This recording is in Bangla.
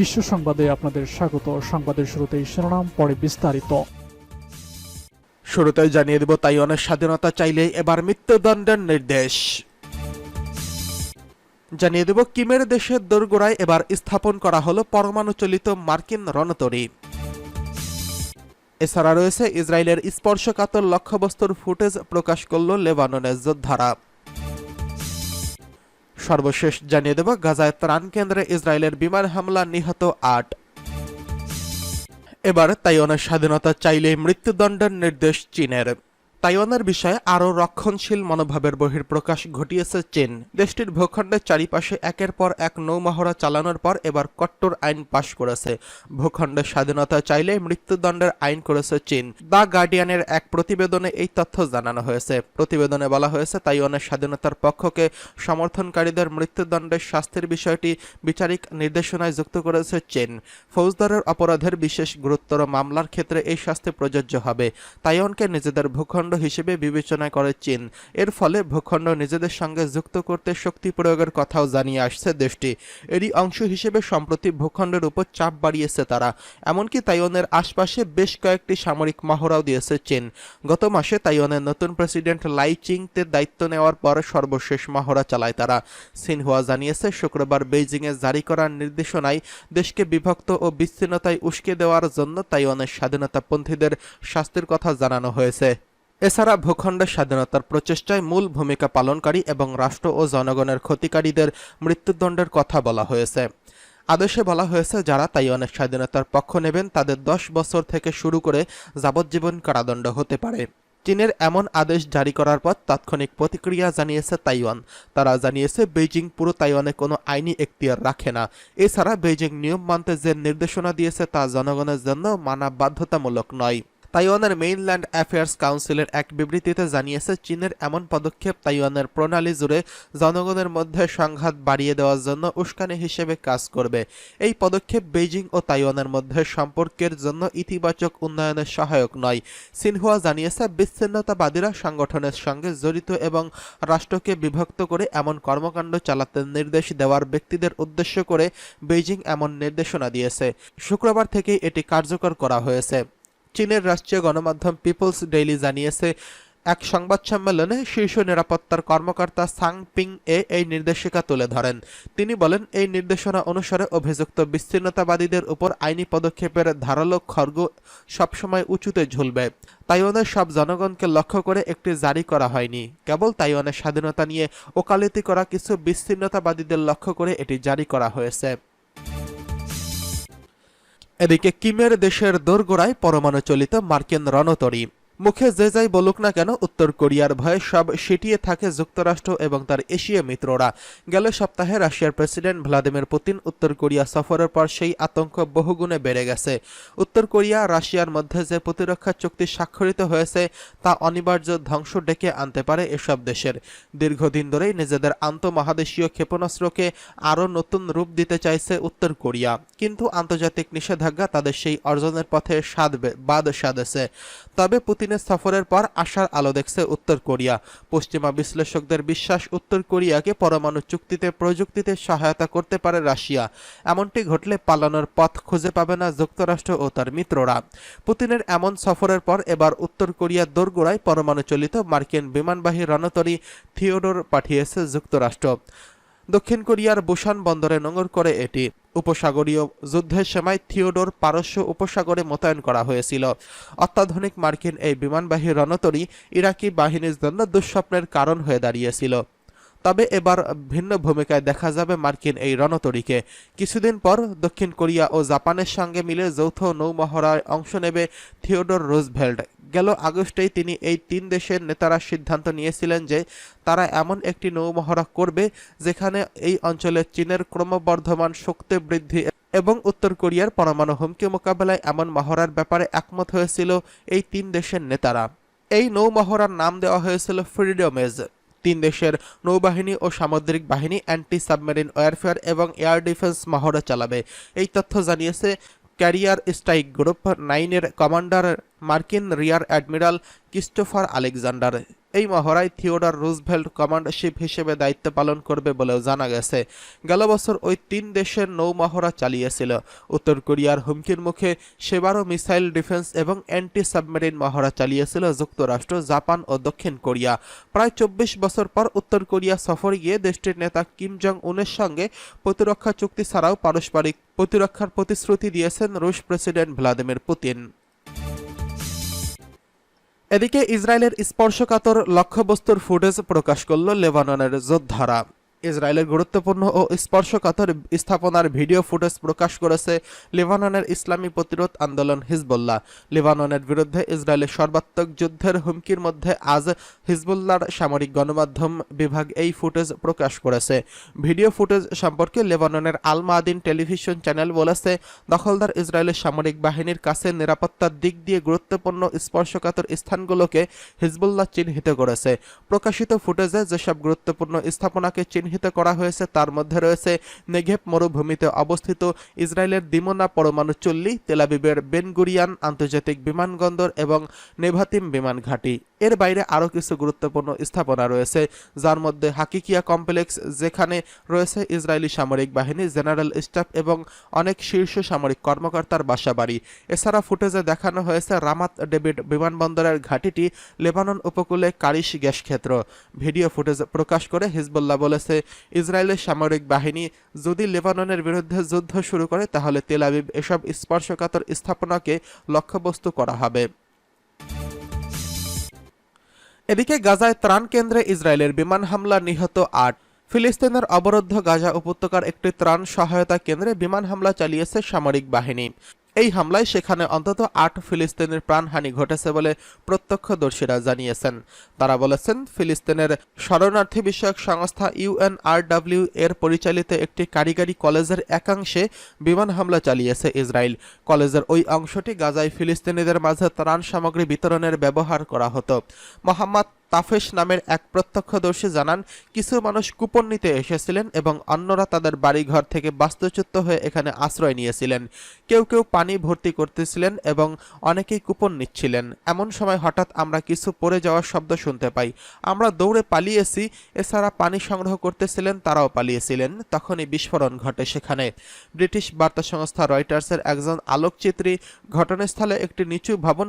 বিশ্ব সংবাদে আপনাদের স্বাগত। সংবাদের শুরুতেই শিরোনাম, পরে বিস্তারিত। শুরুতেই জানিয়ে দেব তাইওয়ানের স্বাধীনতা চাইলে এবার মৃত্যুদণ্ডের নির্দেশ। জানিয়ে দেব কিমের দেশের দোরগোড়ায় এবার স্থাপন করা হলো পরমাণু চলিত মার্কিন রণতরী। এছাড়া রয়েছে ইসরায়েলের স্পর্শকাতর লক্ষ্যবস্তুর ফুটেজ প্রকাশ করল লেবাননের যোদ্ধারা। সর্বশেষ জানিয়ে দেব, গাজায় ত্রাণ কেন্দ্রে ইসরায়েলের বিমান হামলা নিহত আট। এবার তাইওয়ানের স্বাধীনতা চাইলে মৃত্যুদণ্ডের নির্দেশ চীনের। তাইওয়ানের বিষয়ে আরও রক্ষণশীল মনোভাবের বহিঃপ্রকাশ ঘটিয়েছে চীন। দেশটির ভূখণ্ডের চারিপাশে একের পর এক নৌমহড়া চালানোর পর এবার কট্টর আইন পাশ করেছে। ভূখণ্ডের স্বাধীনতা চাইলে মৃত্যুদণ্ডের আইন করেছে চীন। দ্য গার্ডিয়ানের এক প্রতিবেদনে এই তথ্য জানানো হয়েছে। প্রতিবেদনে বলা হয়েছে, তাইওয়ানের স্বাধীনতার পক্ষকে সমর্থনকারীদের মৃত্যুদণ্ডের শাস্তির বিষয়টি বিচারিক নির্দেশনায় যুক্ত করেছে চীন। ফৌজদারের অপরাধের বিশেষ গুরুত্বর মামলার ক্ষেত্রে এই শাস্তি প্রযোজ্য হবে। তাইওয়ানকে নিজেদের ভূখণ্ড হিসেবে বিবেচনা করে চীন। এর ফলে ভূখণ্ড নিজেদের সঙ্গে যুক্ত করতে শক্তি প্রয়োগের কথাও জানিয়ে আসছে দেশটি। এরই অংশ হিসেবে সম্প্রতি ভূখণ্ডের উপর চাপ বাড়িয়েছে তারা। এমনকি তাইওয়ানের আশপাশে বেশ কয়েকটি সামরিক মহড়াও দিয়েছে চীন। গত মাসে তাইওয়ানের নতুন প্রেসিডেন্ট লাই চিংতে দায়িত্ব নেওয়ার পর সর্বশেষ মহড়া চালায় তারা। সিনহুয়া জানিয়েছে, শুক্রবার বেইজিংয়ে জারি করার নির্দেশনায় দেশকে বিভক্ত ও বিচ্ছিন্নতায় উস্কে দেওয়ার জন্য তাইওয়ানের স্বাধীনতাপন্থীদের শাস্তির কথা জানানো হয়েছে। এছাড়া ভূখণ্ডের স্বাধীনতার প্রচেষ্টায় মূল ভূমিকা পালনকারী এবং রাষ্ট্র ও জনগণের ক্ষতিকারীদের মৃত্যুদণ্ডের কথা বলা হয়েছে। আদেশে বলা হয়েছে, যারা তাইওয়ানের স্বাধীনতার পক্ষ নেবেন, তাদের দশ বছর থেকে শুরু করে যাবজ্জীবন কারাদণ্ড হতে পারে। চীনের এমন আদেশ জারি করার পর তাৎক্ষণিক প্রতিক্রিয়া জানিয়েছে তাইওয়ান। তারা জানিয়েছে, বেইজিং পুরো তাইওয়ানে কোনো আইনি এখতিয়ার রাখে না। এছাড়া বেইজিং নিয়ম মানতে যে নির্দেশনা দিয়েছে তা জনগণের জন্য মানা বাধ্যতামূলক নয়। তাইওয়ানের মেইনল্যান্ড অ্যাফেয়ার্স কাউন্সিলের এক বিবৃতিতে জানিয়েছে, চীনের এমন পদক্ষেপ তাইওয়ানের প্রণালী জুড়ে জনগণের মধ্যে সংঘাত বাড়িয়ে দেওয়ার জন্য উস্কানি হিসেবে কাজ করবে। এই পদক্ষেপ বেইজিং ও তাইওয়ানের মধ্যে সম্পর্কের জন্য ইতিবাচক উন্নয়নের সহায়ক নয়। সিনহুয়া জানিয়েছে, বিচ্ছিন্নতাবাদীরা সংগঠনের সঙ্গে জড়িত এবং রাষ্ট্রকে বিভক্ত করে এমন কর্মকাণ্ড চালাতে নির্দেশ দেওয়ার ব্যক্তিদের উদ্দেশ্য করে বেইজিং এমন নির্দেশনা দিয়েছে। শুক্রবার থেকেই এটি কার্যকর করা হয়েছে। চীনের রাষ্ট্রীয় গণমাধ্যম পিপলস ডেইলি জানিয়েছে, এক সংবাদ সম্মেলনে শীর্ষ নিরাপত্তার কর্মকর্তা সাং পিং এ এই নির্দেশিকা তুলে ধরেন। তিনি বলেন, এই নির্দেশনা অনুসারে অভিযুক্ত বিচ্ছিন্নতাবাদীদের উপর আইনি পদক্ষেপের ধারালো খড়গ সবসময় উঁচুতে ঝুলবে। তাইওয়ানের সব জনগণকে লক্ষ্য করে একটি জারি করা হয়নি। কেবল তাইওয়ানের স্বাধীনতা নিয়ে ওকালতি করা কিছু বিচ্ছিন্নতাবাদীদের লক্ষ্য করে এটি জারি করা হয়েছে। এদিকে কিমের দেশের দোরগোড়ায় পরমাণু চলিত মার্কিন রণতরী। মুখে যে যাই বলুক না কেন, উত্তর কোরিয়ার ভয়ে সব সিটিয়ে থাকে যুক্তরাষ্ট্র এবং তার এশীয় মিত্ররা। গেল সপ্তাহে রাশিয়ার প্রেসিডেন্ট ভ্লাদিমির পুতিন উত্তর কোরিয়া সফরের পর সেই আতঙ্ক বহুগুণে বেড়ে গেছে। উত্তর কোরিয়া রাশিয়ার মধ্যে যে প্রতিরক্ষা চুক্তি স্বাক্ষরিত হয়েছে, তা অনিবার্য ধ্বংস ডেকে আনতে পারে এসব দেশের। দীর্ঘদিন ধরেই নিজেদের আন্তঃমহাদেশীয় ক্ষেপণাস্ত্রকে আরও নতুন রূপ দিতে চাইছে উত্তর কোরিয়া। কিন্তু আন্তর্জাতিক নিষেধাজ্ঞা তাদের সেই অর্জনের পথে সাধবে, বাদ সাধেছে। তবে পুতিনের সফরের পর আশার আলো দেখছে উত্তর কোরিয়া। পশ্চিমা বিশ্লেষকদের বিশ্বাস উত্তর কোরিয়াকে পরমাণু চুক্তিতে, প্রযুক্তিতে সহায়তা করতে পারে রাশিয়া। এমনটি ঘটলে পালানোর পথ খুঁজে পাবে না যুক্তরাষ্ট্র ও তার মিত্ররা। পুতিনের এমন সফরের পর এবার উত্তর কোরিয়ার দোরগোড়ায় পরমাণু চলিত মার্কিন বিমানবাহী রণতরী থিওডোর পাঠিয়েছে যুক্তরাষ্ট্র। দক্ষিণ কোরিয়ার বুসান বন্দরে নোঙর করে এটি। উপসাগরীয় যুদ্ধের সময় থিওডোর পারস্য উপসাগরে মোতায়েন করা হয়েছিল। অত্যাধুনিক মার্কিন এই বিমানবাহী রণতরী ইরাকি বাহিনীর জন্য দুঃস্বপ্নের কারণ হয়ে দাঁড়িয়েছিল। তবে এবার ভিন্ন ভূমিকায় দেখা যাবে মার্কিন এই রণতরীকে। কিছুদিন পর দক্ষিণ কোরিয়া ও জাপানের সঙ্গে মিলে যৌথ নৌমহড়ায় অংশ নেবে থিওডোর রুজভেল্ট। গেল আগস্টেই তিনি এই তিন দেশের নেতারা সিদ্ধান্ত নিয়েছিলেন যে তারা এমন একটি নৌমহড়া করবে যেখানে এই অঞ্চলে চীনের ক্রমবর্ধমান শক্তি বৃদ্ধি এবং উত্তর কোরিয়ার পরমাণু হুমকি মোকাবেলায় এমন মহড়ার ব্যাপারে একমত হয়েছিল এই তিন দেশের নেতারা। এই নৌমহড়ার নাম দেওয়া হয়েছিল ফ্রিডমেজ তিন দেশের নৌবাহিনী ও সামুদ্রিক বাহিনী অ্যান্টি সাবমেরিন ওয়ারফেয়ার এবং এয়ার ডিফেন্স মহড়া চালাবে। এই তথ্য জানিয়েছে ক্যারিয়ার স্ট্রাইক গ্রুপ নাইনের কমান্ডার মার্কিন রিয়ার অ্যাডমিরাল ক্রিস্টোফার আলেকজান্ডার। এই মহড়ায় থিওডর রুজভেল্ট কমান্ডারশিপ হিসেবে দায়িত্ব পালন করবে বলেও জানা গেছে। গেল বছর ওই তিন দেশের নৌ মহড়া চালিয়েছিল। উত্তর কোরিয়ার হুমকির মুখে সেবারও মিসাইল ডিফেন্স এবং অ্যান্টি সাবমেরিন মহড়া চালিয়েছিল যুক্তরাষ্ট্র, জাপান ও দক্ষিণ কোরিয়া। প্রায় চব্বিশ বছর পর উত্তর কোরিয়া সফরে গিয়ে দেশটির নেতা কিম জং উনের সঙ্গে প্রতিরক্ষা চুক্তি ছাড়াও পারস্পরিক প্রতিরক্ষার প্রতিশ্রুতি দিয়েছেন রুশ প্রেসিডেন্ট ভ্লাদিমির পুতিন। এদিকে ইসরায়েলের স্পর্শকাতর লক্ষ্যবস্তুর ফুটেজ প্রকাশ করল লেবাননের যোদ্ধারা। ইসরায়েলের গুরুত্বপূর্ণ ও স্পর্শকাতর স্থাপনার ভিডিও ফুটেজ প্রকাশ করেছে লেবাননের ইসলামী প্রতিরোধ আন্দোলন হিজবুল্লাহ। লেবাননের বিরুদ্ধে ইসরায়েলের সর্বাত্মক যুদ্ধের হুমকির মধ্যে আজ হিজবুল্লাহর সামরিক গণমাধ্যম বিভাগ এই ফুটেজ প্রকাশ করেছে। ভিডিও ফুটেজ সম্পর্কে লেবাননের আল মাদিন টেলিভিশন চ্যানেল বলেছে, দখলদার ইসরায়েলের সামরিক বাহিনীর কাছে নিরাপত্তার দিক দিয়ে গুরুত্বপূর্ণ স্পর্শকাতর স্থানগুলোকে হিজবুল্লাহ চিহ্নিত করেছে। প্রকাশিত ফুটেজে যেসব গুরুত্বপূর্ণ স্থাপনাকে চিহ্নিত করা হয়েছে। তার মধ্যে রয়েছে নেঘেপ মরুভূমিতে অবস্থিত ইসরায়েলের দিমোনা পরমাণু চল্লি তেলাবিবের বেনগুরিয়ান আন্তর্জাতিক বিমানবন্দর এবং নেভাতিম বিমান ঘাঁটি। এর বাইরে আরও কিছু গুরুত্বপূর্ণ স্থাপনা রয়েছে, যার মধ্যে হাকিকিয়া কমপ্লেক্স, যেখানে রয়েছে ইসরায়েলি সামরিক বাহিনী, জেনারেল স্টাফ এবং অনেক শীর্ষ সামরিক কর্মকর্তার বাসাবাড়ি। এছাড়া ফুটেজে দেখানো হয়েছে রামাত ডেভিড বিমানবন্দরের ঘাঁটিটি লেবানন উপকূলে কারিশ গ্যাস ক্ষেত্র। ভিডিও ফুটেজ প্রকাশ করে হিজবুল্লাহ বলেছে ইসরায়েলের সামরিক বাহিনী যদি লেবাননের বিরুদ্ধে যুদ্ধ শুরু করে, তাহলে তেল আবিব এসব স্পর্শকাতর স্থাপনাকে লক্ষ্যবস্তু করা হবে। এদিকে গাজায় ত্রাণ কেন্দ্রে ইসরায়েলের বিমান হামলা নিহত আট। ফিলিস্তিনের অবরুদ্ধ গাজা উপত্যকার একটি ত্রাণ সহায়তা কেন্দ্রে বিমান হামলা চালিয়েছে সামরিক বাহিনী। এই হামলায় সেখানে অন্তত আট ফিলিস্তিনের প্রাণহানি ঘটেছে বলে প্রত্যক্ষদর্শীরা জানিয়েছেন। তারা বলেছেন, ফিলিস্তিনের শরণার্থী বিষয়ক সংস্থা ইউএনআরডব্লিউ এর পরিচালিত একটি কারিগরি কলেজের একাংশে বিমান হামলা চালিয়েছে ইসরায়েল। কলেজের ওই অংশটি গাজায় ফিলিস্তিনিদের মাঝে ত্রাণ সামগ্রী বিতরণের ব্যবহার করা হতো। মোহাম্মদ তাফেশ নামের এক প্রত্যক্ষদর্শী জানান, কিছু মানুষ কুপন নিতে এসেছিলেন এবং অন্যরা তাদের বাড়িঘর থেকে বাস্তুচ্যুত হয়ে এখানে আশ্রয় নিয়েছিলেন। কেউ কেউ পানি ভর্তি করতেছিলেন এবং অনেকেই কুপন নিচ্ছিলেন। এমন সময় হঠাৎ আমরা কিছু পড়ে যাওয়ার শব্দ শুনতে পাই। আমরা দৌড়ে পালিয়েছি, এছাড়া পানি সংগ্রহ করতেছিলেন, তারাও পালিয়েছিলেন। তখনই বিস্ফোরণ ঘটে সেখানে। ব্রিটিশ বার্তা সংস্থা রয়টার্সের একজন আলোকচিত্রী ঘটনাস্থলে একটি নিচু ভবন